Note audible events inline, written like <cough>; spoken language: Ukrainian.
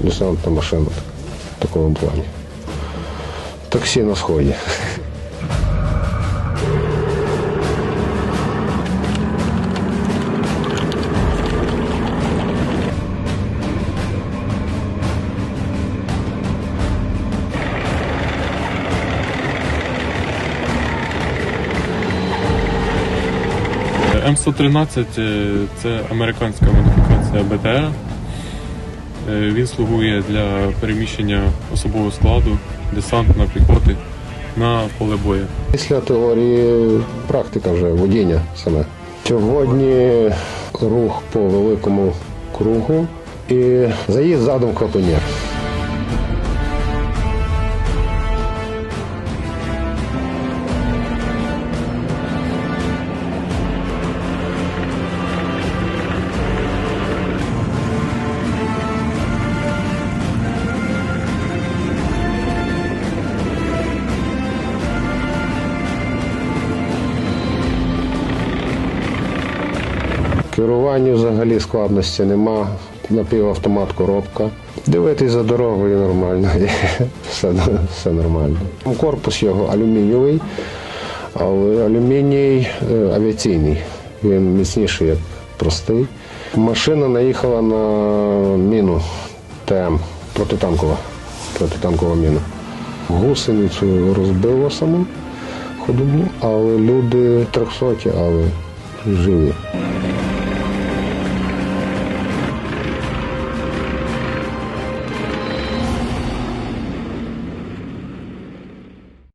десантна машина в такому плані. Таксі на сході. М113 е, це американська модифікація БТР. Е, Він слугує для переміщення особового складу, десантна піхоти на поле бою. Після теорії практика вже водіння саме. Сьогодні рух по великому кругу і заїзд задом в капеня. Керування взагалі складності нема. Напівавтомат коробка. Дивитись за дорогою нормально. <laughs> все, все нормально. Корпус його алюмінієвий, але алюміній е, авіаційний. Він міцніший, як простий. Машина наїхала на міну ТМ протитанкова. Протитанкова міна. Гусеницю розбило саму ходову, але люди трьохсоті, але живі.